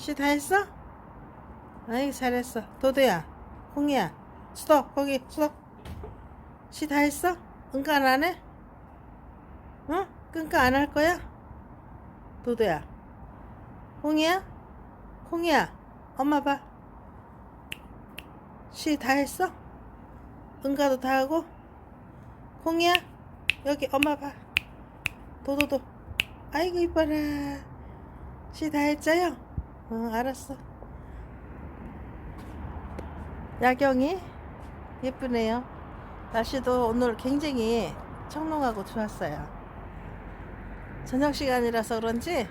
시다 했어? 아이 잘했어 도도야 콩이야 수덕 거기 수덕 시다 했어? 응가 안 해? 어? 끈가 안할 거야? 도도야 콩이야? 콩이야 엄마 봐시다 했어? 응가도 다 하고 콩이야 여기 엄마 봐 도도도 아이고 이뻐라 시다 했죠요? 어 알았어. 야경이 예쁘네요. 날씨도 오늘 굉장히 청롱하고 좋았어요. 저녁 시간이라서 그런지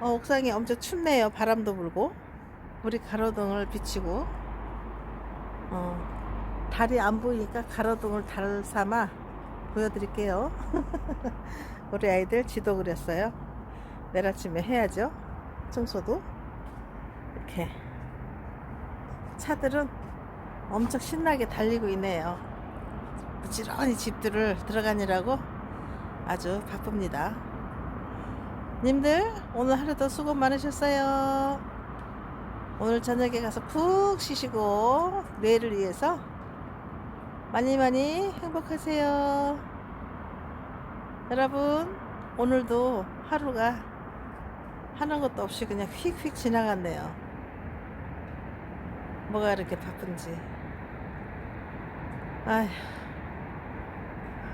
어, 옥상이 엄청 춥네요. 바람도 불고. 우리 가로등을 비치고. 어, 달이 안 보이니까 가로등을 달 삼아 보여드릴게요. 우리 아이들 지도 그렸어요. 내일 아침에 해야죠. 청소도 이렇게 차들은 엄청 신나게 달리고 있네요. 부지런히 집들을 들어가느라고 아주 바쁩니다. 님들 오늘 하루도 수고 많으셨어요. 오늘 저녁에 가서 푹 쉬시고 내일을 위해서 많이 많이 행복하세요. 여러분 오늘도 하루가 하는 것도 없이 그냥 휙휙 지나갔네요 뭐가 이렇게 바쁜지. 아휴.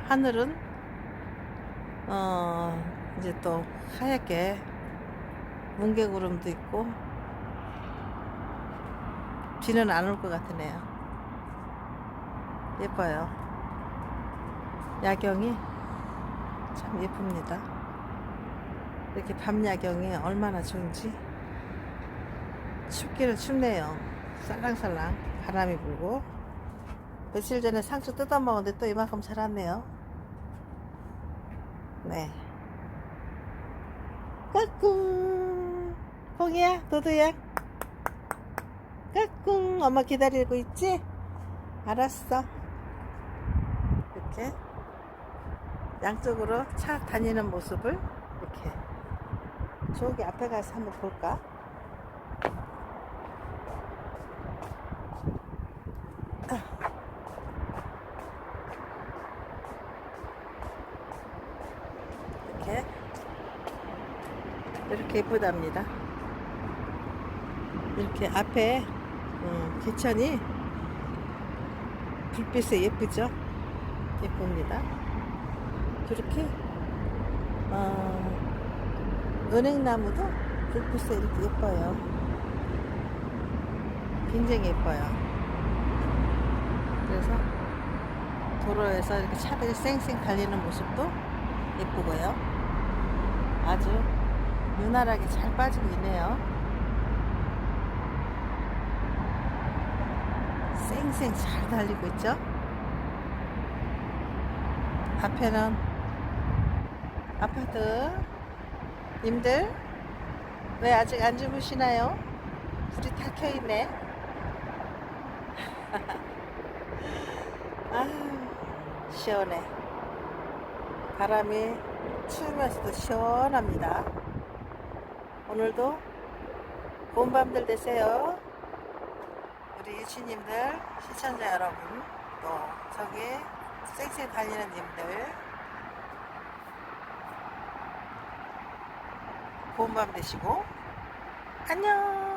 하늘은 어 이제 또 하얗게 뭉게구름도 있고 비는 안 올 것 같으네요. 예뻐요. 야경이 참 예쁩니다. 이렇게 밤 야경이 얼마나 좋은지. 춥기는 춥네요 살랑살랑 바람이 불고 며칠 전에 상추 뜯어 먹었는데 또 이만큼 자랐네요. 네. 까꿍. 콩이야 도도야. 까꿍. 엄마 기다리고 있지? 알았어. 이렇게 양쪽으로 차 다니는 모습을 이렇게 저기 앞에 가서 한번 볼까? 이렇게 이렇게 예쁘답니다. 이렇게 앞에 음, 기천이 불빛에 예쁘죠? 예쁩니다. 이렇게 어, 은행나무도 불빛에 이렇게 예뻐요. 굉장히 예뻐요. 그래서 도로에서 이렇게 차들이 쌩쌩 달리는 모습도 예쁘고요. 아주 윤활하게 잘 빠지고 있네요. 쌩쌩 잘 달리고 있죠. 앞에는 아파트 님들 왜 아직 안 주무시나요? 불이 다 켜있네. 아 시원해. 바람이 추우면서도 시원합니다. 오늘도 좋은 밤들 되세요. 우리 유치님들, 시청자 여러분, 또 저기 쌩쌩 달리는 님들, 좋은 밤 되시고, 안녕!